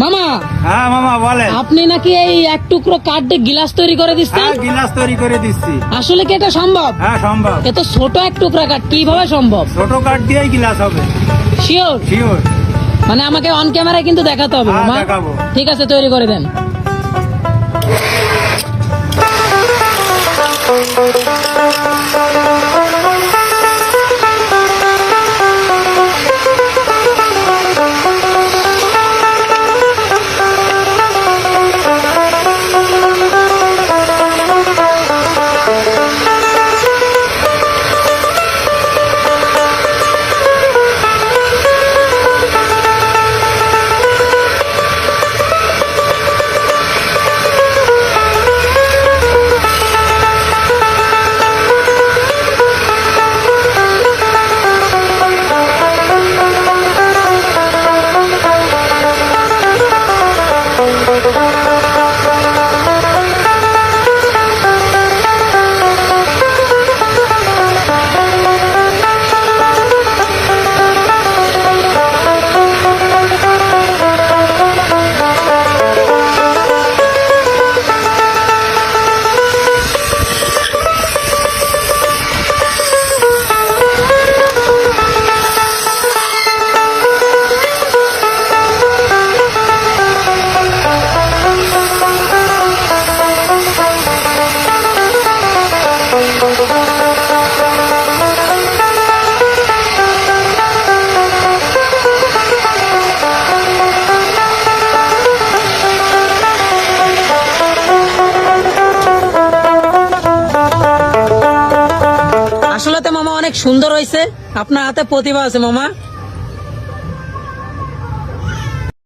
মামা! হ্যাঁ মামা বলেন। আপনি নাকি এই এক টুকরো কাঠ দিয়ে গিলাস তৈরি করে দিচ্ছেন? হ্যাঁ গিলাস তৈরি করে দিচ্ছি। আসলে কি এটা সম্ভব? হ্যাঁ সম্ভব। ছোট এক টুকরা কাঠ কীভাবে সম্ভব? ছোট কাঠ দিয়েই গিলাস হবে। শিওর শিওর মানে আমাকে অন ক্যামেরায় কিন্তু দেখাতে হবে মামা। ঠিক আছে তৈরি করে দেন। অনেক সুন্দর হয়েছে আপনার হাতে প্রতিভা আছে মামা।